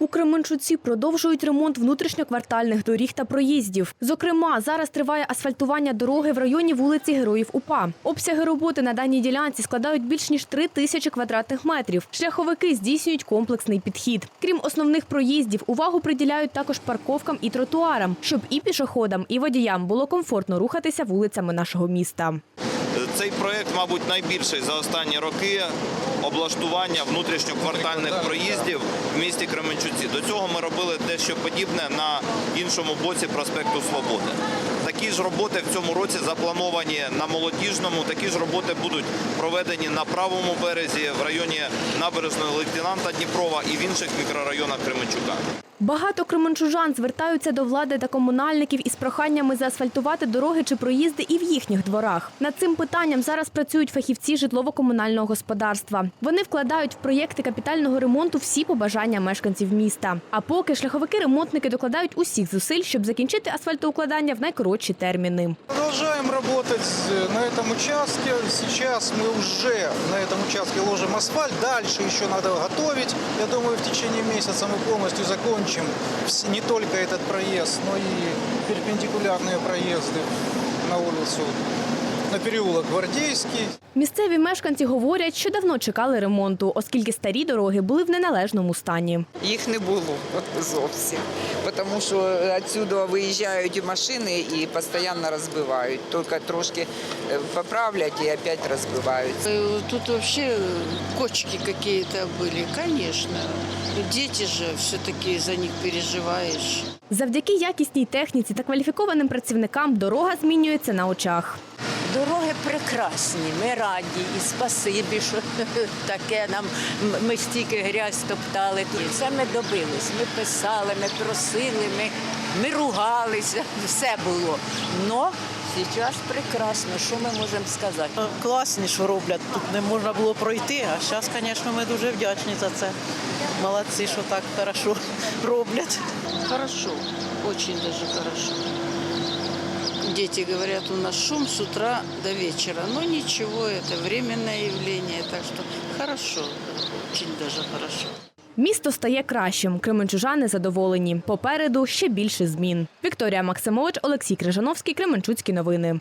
У Кременчуці продовжують ремонт внутрішньоквартальних доріг та проїздів. Зокрема, зараз триває асфальтування дороги в районі вулиці Героїв УПА. Обсяги роботи на даній ділянці складають більш ніж три тисячі квадратних метрів. Шляховики здійснюють комплексний підхід. Крім основних проїздів, увагу приділяють також парковкам і тротуарам, щоб і пішоходам, і водіям було комфортно рухатися вулицями нашого міста. Цей проект, мабуть, найбільший за останні роки облаштування внутрішньоквартальних проїздів в місті Кременчуці. До цього ми робили дещо подібне на іншому боці проспекту Свободи. Такі ж роботи в цьому році заплановані на молодіжному. Такі ж роботи будуть проведені на правому березі в районі набережної лейтенанта Дніпрова і в інших мікрорайонах Кременчука. Багато кременчужан звертаються до влади та комунальників із проханнями заасфальтувати дороги чи проїзди і в їхніх дворах. Над цим питанням зараз працюють фахівці житлово-комунального господарства. Вони вкладають в проєкти капітального ремонту всі побажання мешканців міста. А поки шляховики-ремонтники докладають усіх зусиль, щоб закінчити асфальтоукладання в найкоротші терміни Продолжаем работать э, на этом участке. Сейчас мы уже на этом участке ложим асфальт. Дальше еще надо готовить. Я думаю, в течение месяца мы полностью закончим вс- не только этот проезд, но и перпендикулярные проезды на улицу, на переулок Гвардейский. Місцеві мешканці говорять, що давно чекали ремонту, оскільки старі дороги були в неналежному стані. Їх не було зовсім, тому що відсюди виїжджають машини і постійно розбивають. Тільки трошки е, поправлять і опять розбивають. Э, Тут вообще кочки какие-то были, конечно. Дети же все-таки за них переживаешь. Завдяки якісній техніці та кваліфікованим працівникам дорога змінюється на очах. Дороги прекрасні, ми раді і спасибі, що таке нам ми стільки грязь топтали. І Це ми добились. Ми писали, ми просили, ми, ми ругалися, все було. Но зараз прекрасно, що ми можемо сказати? Класні, що роблять. Тут не можна було пройти, а зараз, звісно, ми дуже вдячні за це. Молодці, що так хорошо роблять. Хорошо, очень даже хорошо. Дети говорят, у нас шум с утра до вечера. Но ничего, это временное явление, так что хорошо, очень даже хорошо. Місто стає кращим. Кременчужани задоволені. Попереду ще більше змін. Вікторія Максимович, Олексій Крижановський, Кременчуцькі новини.